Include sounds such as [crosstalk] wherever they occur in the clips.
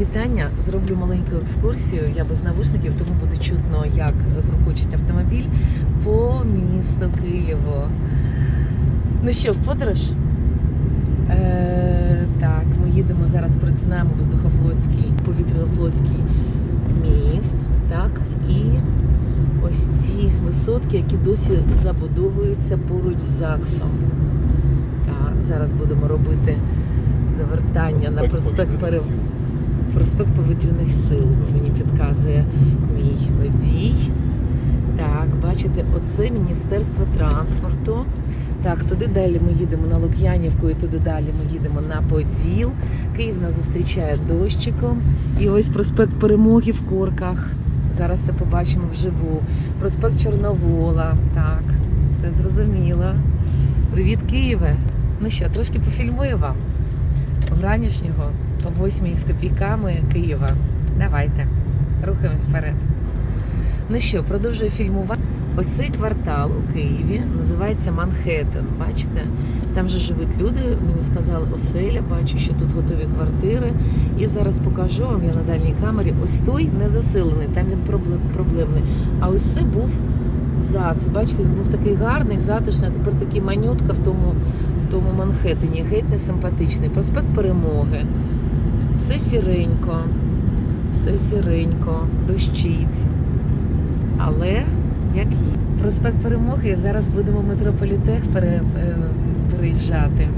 Вітання. Зроблю маленьку екскурсію. Я без навушників, тому буде чутно, як грохочить автомобіль по місту Києву. Ну що, в подорож? Е, так, ми їдемо зараз, перетинаємо воздухофлотський, повітряно-флотський міст. Так, і ось ці висотки, які досі забудовуються поруч з ЗАГСом. Так, зараз будемо робити завертання на проспект Перев... Проспект повітряних сил мені підказує мій водій. Так, бачите, оце Міністерство транспорту. Так, туди далі ми їдемо на Лук'янівку і туди далі ми їдемо на Поділ. Київ нас зустрічає дощиком. І ось проспект Перемоги в Корках. Зараз це побачимо вживу. Проспект Чорновола. Так, все зрозуміло. Привіт, Києве! Ну що, трошки пофільмую вам вранішнього о 8 з копійками Києва. Давайте, рухаємось вперед. Ну що, продовжую фільмувати. Ось цей квартал у Києві називається Манхеттен. Бачите? Там же живуть люди. Мені сказали оселя, бачу, що тут готові квартири. І зараз покажу вам я на дальній камері. Ось той не заселений, там він проблем- проблемний. А ось це був ЗАГС. Бачите, він був такий гарний, затишний, а тепер такий манютка в тому, в тому Манхеттені. Геть не симпатичний. Проспект Перемоги. Все сіренько, все сіренько, дощить. Але як. Проспект Перемоги зараз будемо в метрополітех пере, е, переїжджати.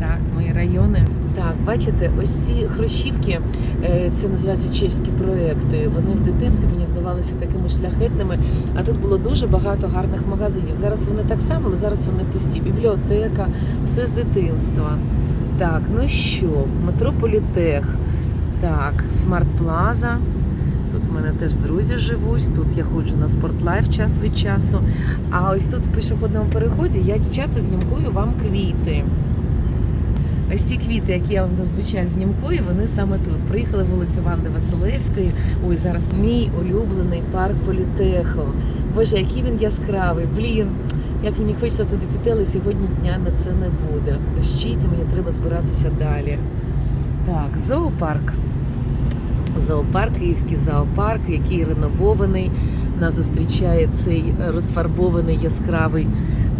Так, мої райони. Так, бачите, ось ці хрущівки, е, це називаються чеські проекти. Вони в дитинстві мені здавалися такими шляхетними. А тут було дуже багато гарних магазинів. Зараз вони так само, але зараз вони пусті. Бібліотека, все з дитинства. Так, ну що, метрополітех. Так, Смарт Плаза. Тут в мене теж друзі живуть. Тут я ходжу на спортлайф час від часу. А ось тут в пішохідному переході я часто знімкую вам квіти. Ось ці квіти, які я вам зазвичай знімкую, вони саме тут. Приїхали вулицю Ванди Василевської. Ой, зараз мій улюблений парк політеху. Боже, який він яскравий. Блін, як мені хочеться туди піти, але сьогодні дня на це не буде. Дощить, мені треба збиратися далі. Так, зоопарк. Зоопарк, київський зоопарк, який реновований. Нас зустрічає цей розфарбований яскравий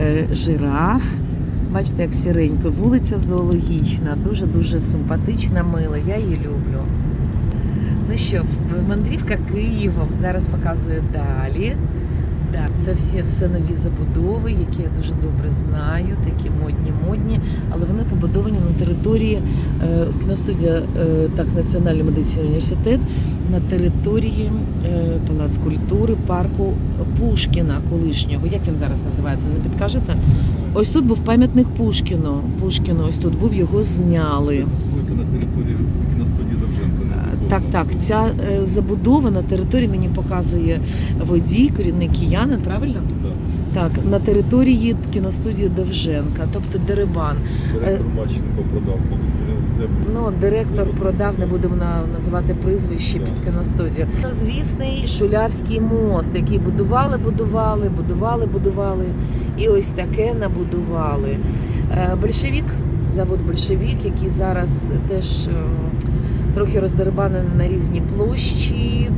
е, жираф. Бачите, як сіренько. Вулиця зоологічна, дуже-дуже симпатична, мила. Я її люблю. Ну що, мандрівка Києвом зараз показує далі. Да, це всі все нові забудови, які я дуже добре знаю, такі модні, модні, але вони побудовані на території е, кіностудія е, так Національний медичний університет на території е, Палац культури парку Пушкіна колишнього. Як він зараз називається? Не підкажете? Ось тут був пам'ятник Пушкіну. Пушкіну, ось тут був його зняли. Це застройка на території кіностудії Довженко. Е, Так, так, ця е, забудова на території мені показує водій, корінний киянин, правильно? Да. Так, на території кіностудії Довженка, тобто Дерибан. Директор Мащенко продав, коли землю. Ну, директор продав, не будемо на- називати прізвище під кіностудію. Звісний Шулявський мост, який будували, будували, будували, будували. І ось таке набудували. Е, Большевік, завод Большевік, який зараз теж ем, трохи роздербанений на різні площі,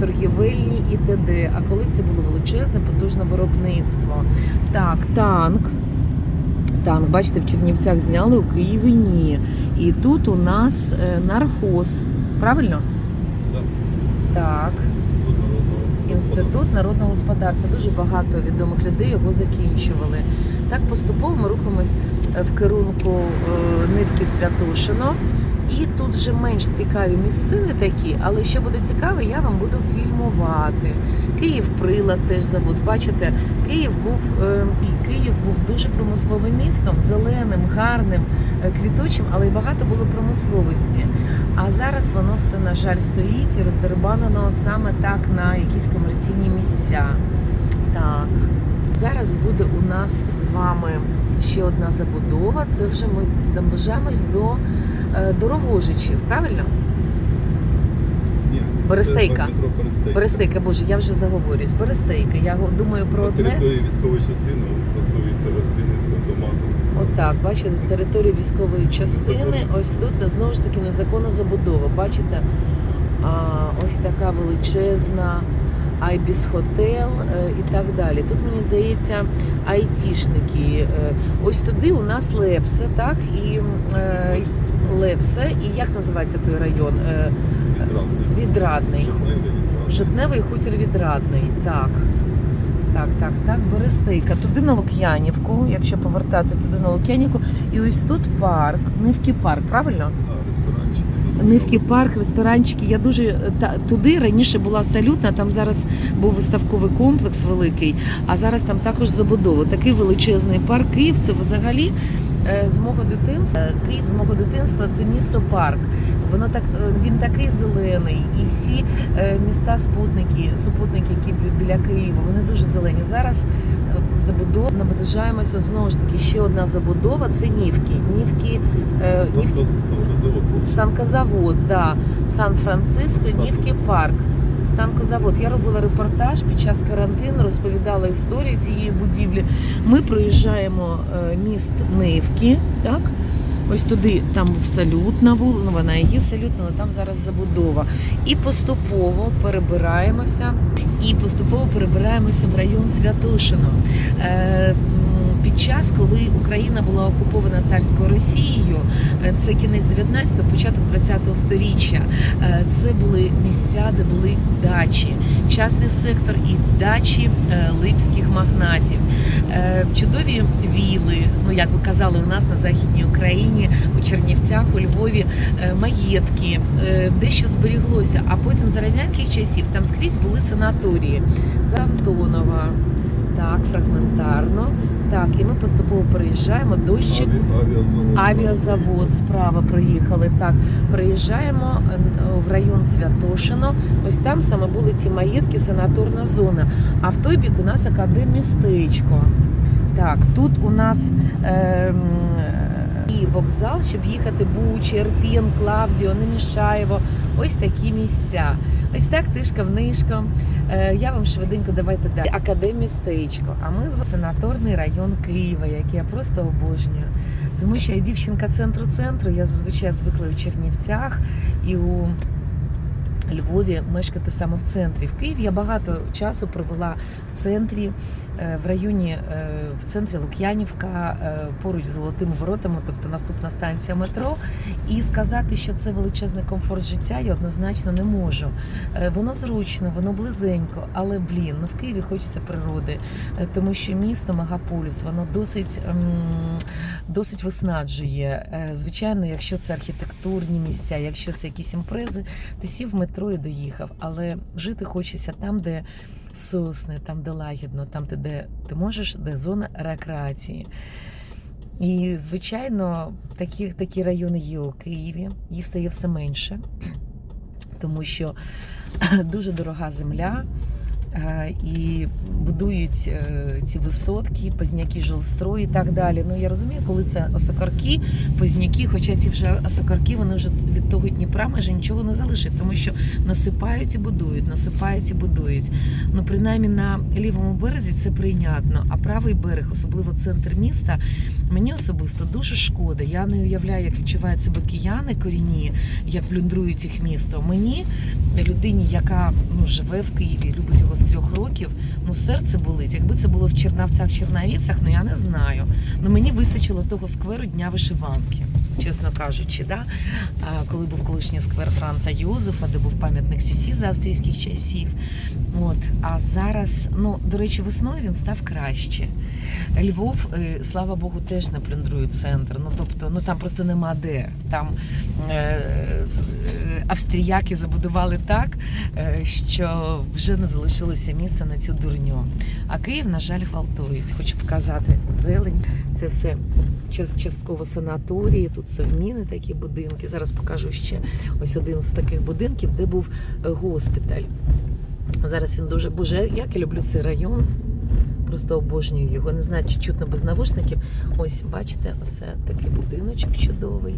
торгівельні і т.д. А колись це було величезне, потужне виробництво. Так, танк. Танк, бачите, в Чернівцях зняли, у Києві ні. І тут у нас е, нархоз. Правильно? Так. Інститут народного Інститут народного господарства. Дуже багато відомих людей його закінчували. Так поступово ми рухаємось е, в керунку е, Нивки Святошино. І тут вже менш цікаві місцини такі, але що буде цікаве, я вам буду фільмувати. Київ прилад теж завод. Бачите, Київ був е, і Київ був дуже промисловим містом, зеленим, гарним, е, квіточим, але й багато було промисловості. А зараз воно все, на жаль, стоїть і роздербанено саме так на якісь комерційні місця. Так. Зараз буде у нас з вами ще одна забудова. Це вже ми наближаємось до Дорогожичів, правильно? Ні, Берестейка. це Берестейка. Берестейка, боже, я вже заговорюсь. Берестейка. Я думаю про На одне. території військової частини красується гостиниця, дома. Отак, бачите, територія військової частини. Ось тут знову ж таки незаконна забудова. Бачите, а, ось така величезна Айбіс Хотел е, і так далі. Тут мені здається айтішники. Е, Ось туди у нас Лепсе, так і е, Лепсе. І як називається той район? Е, Відрадний. Відрадний. Житневий. Житневий хутір відрадний. Так. Так, так, так, Берестейка. Туди на Лук'янівку, якщо повертати туди на Лук'янівку. І ось тут парк, Нивки парк, правильно? Ресторанчики. тут Нивки було. парк, ресторанчики. Я дуже та, туди раніше була салютна, там зараз був виставковий комплекс великий, а зараз там також забудова. Такий величезний парк. Київ це взагалі з мого дитинства. е, Київ з мого дитинства це місто парк. Воно так е, він такий зелений, і всі е, міста спутники, супутники, які біля Києва, вони дуже зелені. Зараз е, забудова наближаємося знову ж таки. Ще одна забудова це Нівки. Нівки, е, Станкозавод. Станкозавод, да. Сан-Франциско, Нівки парк. Станкозавод. Я робила репортаж під час карантину, розповідала історію цієї будівлі. Ми проїжджаємо е, міст Нивки, так? Ось туди там був салютна вулиця, ну вона і є салютна, але там зараз забудова. І поступово перебираємося, і поступово перебираємося в район Святошино. Під час, коли Україна була окупована царською Росією, е, це кінець 19-го, початок 20-го сторіччя. Е, Це були місця, де були дачі, частний сектор і дачі е, липських магнатів. Чудові віли, ну як ви казали, у нас на західній Україні, у Чернівцях, у Львові маєтки, дещо зберіглося. А потім за радянських часів там скрізь були санаторії. За Антонова, так, фрагментарно. Так, і ми поступово переїжджаємо дощик. Авіазавод. Авіазавод справа проїхали. Так, приїжджаємо е, в район Святошино. Ось там саме були ці маєтки, санаторна зона. А в той бік у нас академмістечко. Так, тут у нас ем, і вокзал, щоб їхати Бучі, Ірпін, Клавдіо, Немішаєво. Ось такі місця. Ось так тишка внишком. Е, я вам швиденько давайте далі. Академістечко. А ми з санаторний район Києва, який я просто обожнюю. Тому що я дівчинка центру центру, я зазвичай звикла у Чернівцях і у Львові мешкати саме в центрі. В Києві я багато часу провела центрі, е, в районі, е, в центрі Лук'янівка, е, поруч з Золотими воротами, тобто наступна станція метро. І сказати, що це величезний комфорт життя, я однозначно не можу. Воно зручно, воно близенько, але блін, ну в Києві хочеться природи, тому що місто мегаполіс, воно досить. ем, досить виснаджує. Звичайно, якщо це архітектурні місця, якщо це якісь імпрези, ти сів в метро і доїхав. Але жити хочеться там, де сосни, там, де лагідно, там, де- ти можеш, де зона рекреації. І, звичайно, такі, такі райони є у Києві, їх стає все менше, тому що [clears throat] дуже дорога земля. Е, І будують е, ці висотки, позняки, жилстрої і так далі. Ну я розумію, коли це осокарки, позняки, хоча ці вже осокарки, вони вже від того Дніпра майже нічого не залишать, тому що насипають і будують, насипають і будують. Ну принаймні на лівому березі це прийнятно. А правий берег, особливо центр міста, мені особисто дуже шкода. Я не уявляю, як відчувають себе кияни корінні, як плюндрують їх місто. Мені, людині, яка ну живе в Києві, любить його з трьох років, ну серце болить. Якби це було в Чернавцях, Чернавіцях, ну я не знаю. Ну мені вистачило того скверу дня вишиванки. Чесно кажучи, да? А, коли був колишній сквер Франца Йозефа, де був пам'ятник Сісі за австрійських часів. От. А зараз, ну, до речі, весною він став краще. Львов, е, слава Богу, теж не плюндрує центр. Ну, тобто, ну там просто нема де. Там е, е, австріяки забудували так, е, що вже не залишилося місця на цю дурню. А Київ, на жаль, гвалтують. Хочу показати зелень. Це все частково санаторії, тут совміни такі будинки. Зараз покажу ще ось один з таких будинків, де був е, госпіталь. Зараз він дуже боже, як я люблю цей район. Просто обожнюю його. Не знаю, чи чутно без навушників. Ось, бачите, оце такий будиночок чудовий,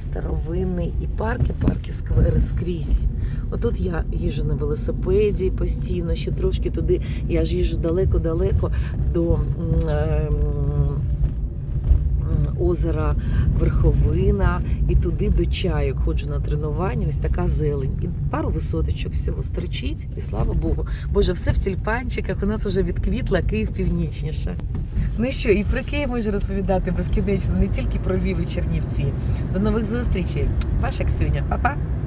старовинний. І парки, парки, сквери скрізь. Отут я їжджу на велосипеді постійно, ще трошки туди. Я ж їжджу далеко-далеко до е, озера Верховина і туди до чаю ходжу на тренування. Ось така зелень. І пару висоточок всього стричить, і слава Богу. Боже, все в тюльпанчиках. У нас вже відквітла Київ північніше. Ну що, і про Київ можу розповідати безкінечно, не тільки про Львів і Чернівці. До нових зустрічей. Ваша Ксюня, Па-па!